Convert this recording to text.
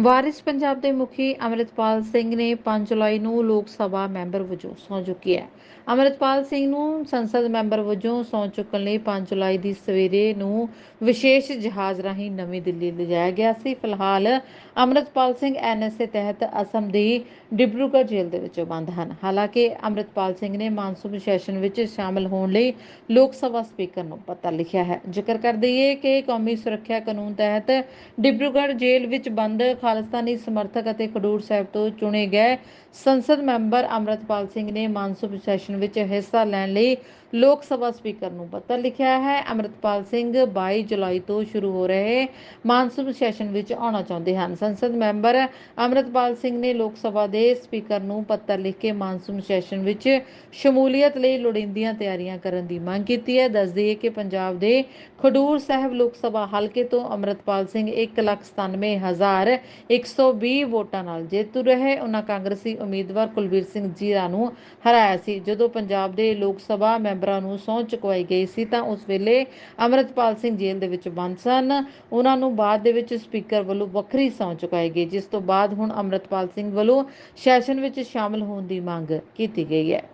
ਵਾਰਿਸ ਪੰਜਾਬ ਦੇ ਮੁਖੀ ਅਮਰਿਤਪਾਲ ਸਿੰਘ ਨੇ 5 ਜੁਲਾਈ ਨੂੰ ਲੋਕ ਸਭਾ ਮੈਂਬਰ ਵਜੋਂ ਸਹੁੰ ਚੁੱਕੀ ਹੈ। ਅਮਰਿਤਪਾਲ ਸਿੰਘ ਨੂੰ ਸੰਸਦ ਮੈਂਬਰ ਵਜੋਂ ਸਹੁੰ ਚੁੱਕਣ ਲਈ 5 ਜੁਲਾਈ ਦੀ ਸਵੇਰੇ ਨੂੰ ਵਿਸ਼ੇਸ਼ ਜਹਾਜ਼ ਰਾਹੀਂ ਨਵੀਂ ਦਿੱਲੀ ਲਿਜਾਇਆ ਗਿਆ ਸੀ। ਫਿਲਹਾਲ ਅਮਰਿਤਪਾਲ ਸਿੰਘ ਐਨਐਸਏ ਤਹਿਤ ਅਸਮ ਦੀ ਡਿਬਰੂਗੜ੍ਹ ਜੇਲ੍ਹ ਦੇ ਵਿੱਚ ਬੰਦ ਹਨ। ਹਾਲਾਂਕਿ ਅਮਰਿਤਪਾਲ ਸਿੰਘ ਨੇ ਮਾਨਸੂਨ ਸੈਸ਼ਨ ਵਿੱਚ ਸ਼ਾਮਲ ਹੋਣ ਲਈ ਲੋਕ ਸਭਾ ਸਪੀਕਰ ਨੂੰ ਪੱਤਰ ਲਿਖਿਆ ਹੈ। ਜ਼ਿਕਰ ਕਰ ਦਈਏ ਕਿ ਕੌਮੀ ਸੁਰੱਖਿਆ ਕਾਨੂੰਨ ਤਹਿਤ ਡਿਬਰੂਗੜ੍ਹ ਜੇਲ੍ਹ ਵਿੱਚ ਬੰਦ ਖਾਲਿਸਤਾਨੀ ਸਮਰਥਕ ਅਤੇ ਖਡੂਰ ਸਾਹਿਬ ਤੋਂ ਚੁਣੇ ਗਏ ਸੰਸਦ ਮੈਂਬਰ ਅਮਰਤਪਾਲ ਸਿੰਘ ਨੇ ਮਾਨਸੂਨ ਸੈਸ਼ਨ ਵਿੱਚ ਹਿੱਸਾ ਲੈਣ ਲਈ ਲੋਕ ਸਭਾ ਸਪੀਕਰ ਨੂੰ ਪੱਤਰ ਲਿਖਿਆ ਹੈ। ਅਮਰਤਪਾਲ ਸਿੰਘ 22 ਜੁਲਾਈ ਤੋਂ ਸ਼ੁਰੂ ਹੋ ਰਹੇ ਮਾਨਸੂਨ ਸੈਸ਼ਨ ਵਿੱਚ ਆਉਣਾ ਚਾਹੁੰਦੇ ਹਨ। ਸੰਸਦ ਮੈਂਬਰ ਅਮਰਤਪਾਲ ਸਿੰਘ ਨੇ ਲੋਕ ਸਭਾ ਦੇ ਸਪੀਕਰ ਨੂੰ ਪੱਤਰ ਲਿਖ ਕੇ ਮਾਨਸੂਨ ਸੈਸ਼ਨ ਵਿੱਚ ਸ਼ਮੂਲੀਅਤ ਲਈ ਲੋੜੀਂਦੀਆਂ ਤਿਆਰੀਆਂ ਕਰਨ ਦੀ ਮੰਗ ਕੀਤੀ ਹੈ। ਦੱਸ ਦਈਏ ਕਿ ਪੰਜਾਬ ਦੇ ਖਡੂਰ ਸਾਹਿਬ ਲੋਕ ਸਭਾ ਹਲਕੇ ਤੋਂ ਅਮਰਤਪਾਲ ਸਿੰਘ 197120 ਵੋਟਾਂ ਨਾਲ ਜੇਤੂ ਰਹੇ। ਉਹਨਾਂ ਕਾਂਗਰਸੀ ਉਮੀਦਵਾਰ ਕੁਲਬੀਰ ਸਿੰਘ ਜੀਰਾ ਨੂੰ ਹਰਾਇਆ ਸੀ। ਜਦੋਂ ਪੰਜਾਬ ਦੇ ਲੋਕ ਸਭਾ ਮੈਂਬਰਾਂ ਨੂੰ ਸਹੁੰ ਚੁਕਵਾਈ ਗਈ ਸੀ ਤਾਂ ਉਸ ਵੇਲੇ ਅਮਰਤਪਾਲ ਸਿੰਘ ਜੇਲ੍ਹ ਦੇ ਵਿੱਚ ਬੰਦ ਸਨ। ਉਹਨਾਂ ਨੂੰ ਬਾਅਦ ਦੇ ਵਿੱਚ ਸਪੀਕਰ ਵੱਲੋਂ ਵੱਖਰੀ ਸਹੁੰ ਚੁਕਾਈ ਗਈ, ਜਿਸ ਤੋਂ ਬਾਅਦ ਹੁਣ ਅਮਰਤਪਾਲ ਸਿੰਘ ਵੱਲੋਂ ਸੈਸ਼ਨ ਵਿੱਚ ਸ਼ਾਮਲ ਹੋਣ ਦੀ ਮੰਗ ਕੀਤੀ ਗਈ ਹੈ।